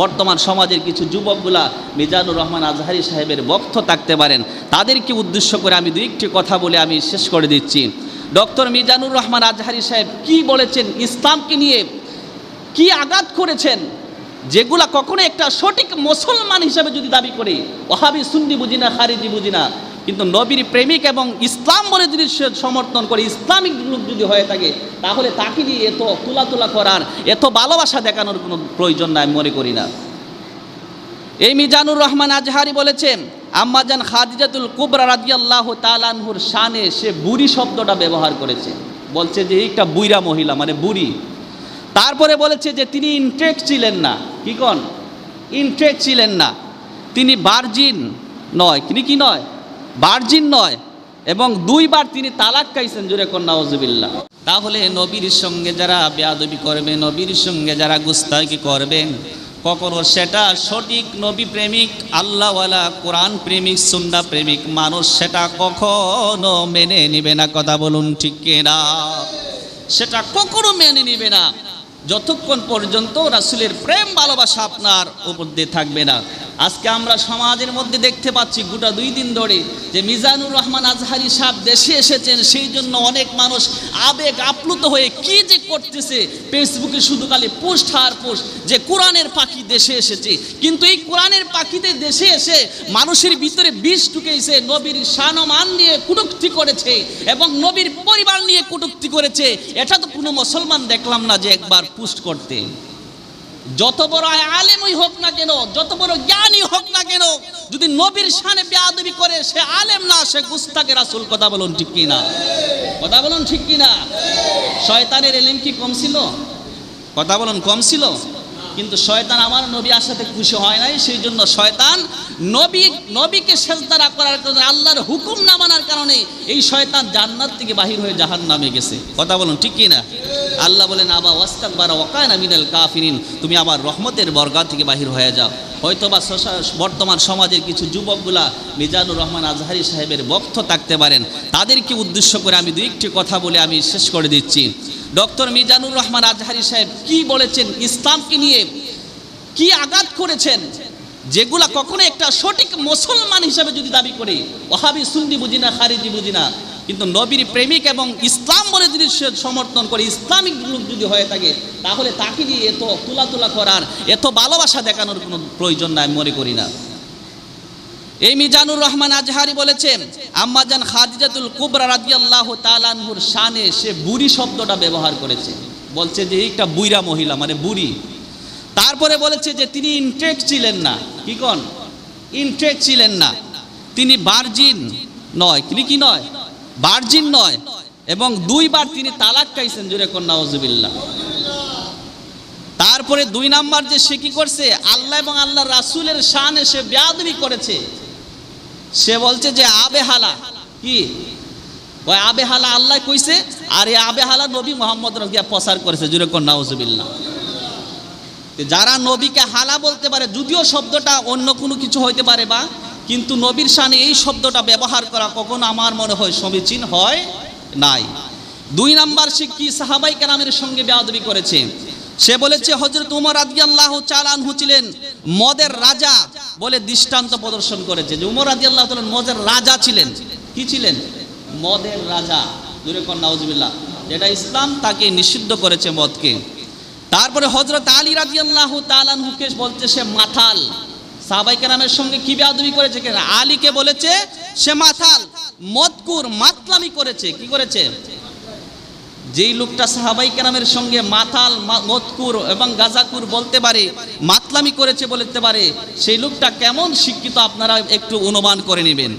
বর্তমান সমাজের কিছু যুবকগুলা মিজানুর রহমান আজহারি সাহেবের বক্ত থাকতে পারেন। তাদেরকে উদ্দেশ্য করে আমি দুই একটি কথা বলে আমি শেষ করে দিচ্ছি। ডক্টর মিজানুর রহমান আজহারি সাহেব কি বলেছেন? ইসলামকে নিয়ে কি আঘাত করেছেন? যেগুলা কখনো একটা সঠিক মুসলমান হিসাবে যদি দাবি করে, ওহাবি, সুন্নি বুঝি না, খারিজি বুঝি না কিন্তু নবীর প্রেমিক এবং ইসলাম বলে যদি সে সমর্থন করে, ইসলামিক লোক যদি হয়ে থাকে, তাহলে তাকে দিয়ে এত তোলা তোলা করার, এত ভালোবাসা দেখানোর কোনো প্রয়োজন নাই মনে করি না। এই মিজানুর রহমান আজহারি বলেছেন আম্মাজান খাদিজাতুল কুবরা রাদিয়াল্লাহু তালানহুর শানে সে বুড়ি শব্দটা ব্যবহার করেছে। বলছে যে একটা বুইরা মহিলা মানে বুড়ি। তারপরে বলেছে যে, তিনি ইনট্রেক ছিলেন না। কি কন? ইনট্রেক ছিলেন না। তিনি বার্জিন নয়। তিনি কি নয়? বার্জিন নয়, এবং দুইবার তিনি তালাক খাইছেন জুরে কন্যা ওজুবিল্লা তাহলে নবীর সঙ্গে যারা বেয়াদবি করবে, নবীর সঙ্গে যারা গুস্তাকি করবেন কখনো সেটা সঠিক নবী প্রেমিক, আল্লাহওয়ালা কোরআন প্রেমিক সুন্দা প্রেমিক, মানুষ সেটা কখনো মেনে নিবে না, কথা বলুন ঠিক কিনা? সেটা কখনো মেনে নিবে না। যতক্ষণ পর্যন্ত রাসুলের প্রেম, ভালোবাসা আপনার উপর দিয়ে থাকবে না। আজকে আমরা সমাজের মধ্যে দেখতে পাচ্ছি গোটা দুই দিন ধরে যে মিজানুর রহমান আজহারি সাহেব দেশে এসেছেন, সেই জন্য অনেক মানুষ আবেগ আপ্লুত হয়ে কি যে করতেছে, ফেসবুকে শুধু খালি পোস্ট আর পোস্ট যে কোরআনের পাখি দেশে এসেছে। কিন্তু এই কোরআনের পাখিতে দেশে এসে মানুষের ভিতরে বিষ ঢুকেছে নবীর সানমান নিয়ে কুটুক্তি করেছে এবং নবীর পরিবার নিয়ে কুটুক্তি করেছে। এটা তো কোনো মুসলমান দেখলাম না যে একবার পোস্ট করতে। যত বড় আলেমই হোক না কেন, যত বড় যদি নবীর শানে বেয়াদবি করে, সে আলেম না, সে গুস্তাকে রাসুল, কথা বলুন ঠিক কি না কথা বলুন ঠিক কি না শয়তানের এলিম কি কম ছিল? কথা বলুন কম ছিল? কিন্তু শয়তান আমার নবী আসাতে খুশি হয় নাই, সেই জন্য শয়তান নবী, নবীকে সেজদা না করার কারণে, আল্লাহর হুকুম না মানার কারণে, এই শয়তান জান্নাত থেকে বাহির হয়ে জাহান নামে গেছে। কথা বলুন ঠিক কি না আল্লাহ বলেন, আবা ওয়াস্তাক বারা ওকায়না মিনাল কাফিরিন। তুমি আমার রহমতের বর্গা থেকে বাহির হয়ে যাও। হয়তোবা বর্তমান সমাজের কিছু যুবকগুলা মিজানুর রহমান আজহারি সাহেবের বক্ত থাকতে পারেন। তাদেরকে উদ্দেশ্য করে আমি দুই একটি কথা বলে আমি শেষ করে দিচ্ছি। ডক্টর মিজানুর রহমান আজহারি সাহেব কি বলেছেন, ইসলামকে নিয়ে কি আঘাত করেছেন, যেগুলা কখনো একটা সঠিক মুসলমান হিসাবে যদি দাবি করে ওহাবি সুন্নি বুঝি না, খারিজি বুঝি না কিন্তু নবীর প্রেমিক এবং ইসলাম বলে যদি সে সমর্থন করে, ইসলামিক লোক যদি হয়ে থাকে, তাহলে তাকে দিয়ে এত তোলা তোলা করার, এত ভালোবাসা দেখানোর কোনো প্রয়োজন নাই মনে করি না। এই মিজানুর রহমান আজহারি বলেছেন আম্মাজান খাদিজাতুল কুবরা রাদিয়াল্লাহু তালানহুর শানে সে বুড়ি শব্দটা ব্যবহার করেছে। বলছে যে একটা বুইরা মহিলা মানে বুড়ি। তারপরে বলেছে যে, তিনি ইনট্রেক ছিলেন না। কি কন? ইনট্রেক ছিলেন না। তিনি বার্জিন নয়। তিনি কি নয়? বার্জিন নয়, এবং দুইবার তিনি তালাক খাইছেন জুরে কন্যা ওজুবিল্লা তারপরে দুই নাম্বার যে সে কি করছে, আল্লাহ এবং আল্লাহ রাসুলের শানে সে বেয়াদবি করেছে। সে বলছে যে, আবে হালা। কি? ওই আবে হালা আল্লাহ কইছে, আর এই আবে হালা নবী মোহাম্মদ রফিয়া প্রচার করেছে, জুরে কন্যা ওজুবিল্লা যারা নবীকে হালা বলতে পারে, যদিও শব্দটা অন্য কোনো কিছু হইতে পারে বা কিন্তু নবীর শানে এই শব্দটা ব্যবহার করা কখনো আমার মনে হয় সমীচীন হয় নাই। দুই নাম্বার সে কি সাহাবাই কালামের সঙ্গে বেয়াদবি করেছে? সে বলেছে হজরত উমর আদি আল্লাহ চালানহু ছিলেন মদের রাজা বলে দৃষ্টান্ত প্রদর্শন করেছে যে উমর আদি আল্লাহ মদের রাজা ছিলেন। কি ছিলেন? মদের রাজা। দূরে কন্যা উজবিল্লা যেটা ইসলাম তাকে নিষিদ্ধ করেছে মদকে। তারপরে হজরত আলী রাজি আল্লাহ তালানহুকে বলছে সে মাথাল। সাহাবাই কেরামের সঙ্গে কি বেয়াদবি করেছে কেন আলীকে বলেছে, সে মাথাল, মদকুর, মাতলামি করেছে। কি করেছে? যেই লোকটা সাহাবাই কেরামের সঙ্গে মাথাল মা- মদকুর এবং গাজাকুর বলতে পারে, মাতলামি করেছে বলতে পারে, সেই লোকটা কেমন শিক্ষিত আপনারা একটু অনুমান করে নেবেন।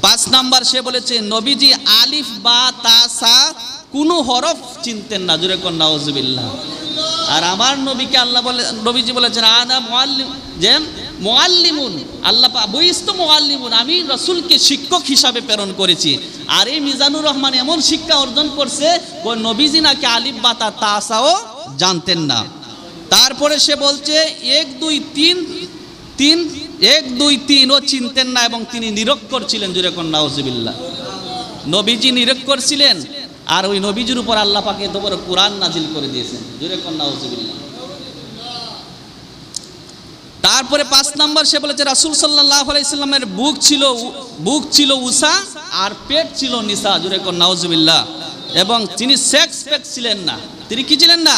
পাঁচ নাম্বার সে বলেছে, নবীজি আলিফ, বা তাসা কোনো হরফ চিনতেন না। জুরে কন্যা আর আমার নবীকে আল্লাহ বলে, নবীজি বলেছেন আনা মোয়াল্লিম যে মোয়াল্লিমুন, আল্লাহ বইস্ত মোয়াল্লিমুন, আমি রসুলকে শিক্ষক হিসাবে প্রেরণ করেছি। আর এই মিজানুর রহমান এমন শিক্ষা অর্জন করছে ওই নবীজি নাকি আলিফ বাতা তাসাও জানতেন না। তারপরে সে বলছে, এক, দুই, তিন তিন, এক, দুই, তিন, ও চিনতেন না এবং তিনি নিরক্ষর ছিলেন জুরে কন্যা ওজুবিল্লাহ নবীজি নিরক্ষর ছিলেন, আর ওই নবীজির উপর আল্লাহ পাকে এত বড় কোরআন নাজিল করে দিয়েছেন, জুরে কন্যা ওজুবিল্লাহ তারপরে পাঁচ নম্বর সে বলেছে, রাসুল সাল্লাহ আলাইস্লামের বুক ছিল বুক ছিল উষা আর পেট ছিল নিসা জুড়ে কর, নাউজুবিল্লাহ। এবং তিনি সেক্স পেক্স ছিলেন না। তিনি কি ছিলেন না?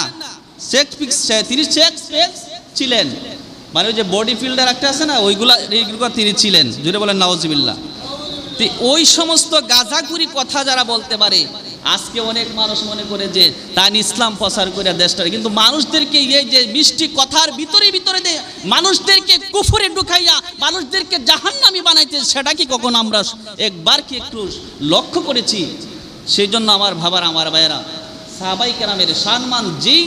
সেক্স পিক্স তিনি সেক্স পেক্স ছিলেন। মানে ওই যে বডি ফিল্ডার একটা আছে না, ওইগুলা এইগুলো তিনি ছিলেন। জুড়ে বলেন, নাউজুবিল্লাহ। তো ওই সমস্ত গাজাগুরি কথা যারা বলতে পারে আজকে অনেক মানুষ মনে করে যে তান ইসলাম প্রচার করে দেশটা কিন্তু মানুষদেরকে এই যে মিষ্টি কথার ভিতরে ভিতরে দে মানুষদেরকে কুফরে ঢুকাইয়া মানুষদেরকে জাহান্নামি বানাইতে, সেটা কি কখন আমরা একবার কি একটু লক্ষ্য করেছি? সেই জন্য আমার ভাবার, আমার ভাইয়েরা, সাহাবাই কেরামের সম্মান যেই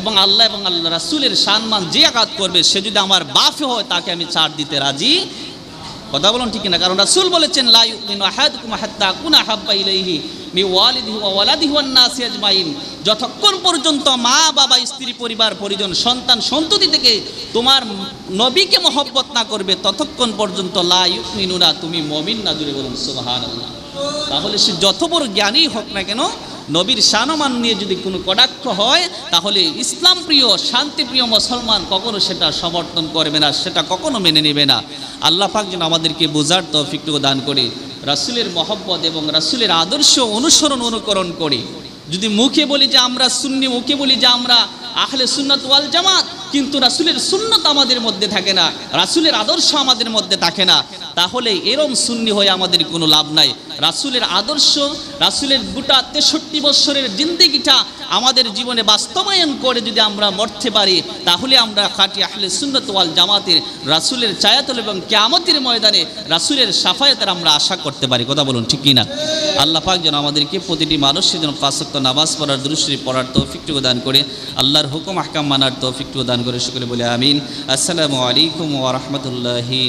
এবং আল্লাহ এবং আল্লাহ রাসুলের সম্মান যে আঘাত করবে, সে যদি আমার বাফে হয়, তাকে আমি ছাড় দিতে রাজি কথা বলুন ঠিক না কারণ রাসূল বলেছেন যতক্ষণ পর্যন্ত মা, বাবা, স্ত্রী, পরিবার, পরিজন, সন্তান, সন্ততি থেকে তোমার নবীকে মহব্বত না করবে, ততক্ষণ পর্যন্ত লা ইউমিনুনা, তুমি মুমিন না জুড়ে বলুন, সুবহানাল্লাহ। তাহলে সে যত বড় জ্ঞানী হোক না কেন নবীর সানমান নিয়ে যদি কোনো কটাক্ষ হয়, তাহলে ইসলাম প্রিয় শান্তিপ্রিয় মুসলমান কখনো সেটা সমর্থন করবে না, সেটা কখনো মেনে নেবে না। আল্লাহ পাক যেন আমাদেরকে বোঝার তৌফিকটুকু দান করে, রাসুলের মহব্বত এবং রাসুলের আদর্শ অনুসরণ অনুকরণ করে। যদি মুখে বলি যে আমরা সুন্নি, মুখে বলি যে আমরা আহলে সুন্নত ওয়াল জামাত, কিন্তু রাসুলের সুন্নত আমাদের মধ্যে থাকে না, রাসুলের আদর্শ আমাদের মধ্যে থাকে না, তাহলে এরম সুন্নি হয়ে আমাদের কোনো লাভ নাই। রাসুলের আদর্শ, রাসুলের গোটা তেষট্টি বৎসরের জিন্দিগিটা আমাদের জীবনে বাস্তবায়ন করে যদি আমরা মরতে পারি, তাহলে আমরা খাটি আহলে সুন্নত জামাতের রাসুলের চায়াতল এবং কেয়ামতের ময়দানে রাসুলের সাফায়াতের আমরা আশা করতে পারি। কথা বলুন, ঠিক কিনা? আল্লাহ পাক যেন আমাদেরকে প্রতিটি মানুষের যেন পাঁচক্ত নামাজ পড়ার দুরুশ্রী পড়ার তৌফিকটুকু দান করে, আল্লাহর হুকুম, আহকাম মানার তৌফিকটুকু দান করে সকলে বলে আমিন। আসসালামু আলাইকুম ওয়া রাহমাতুল্লাহি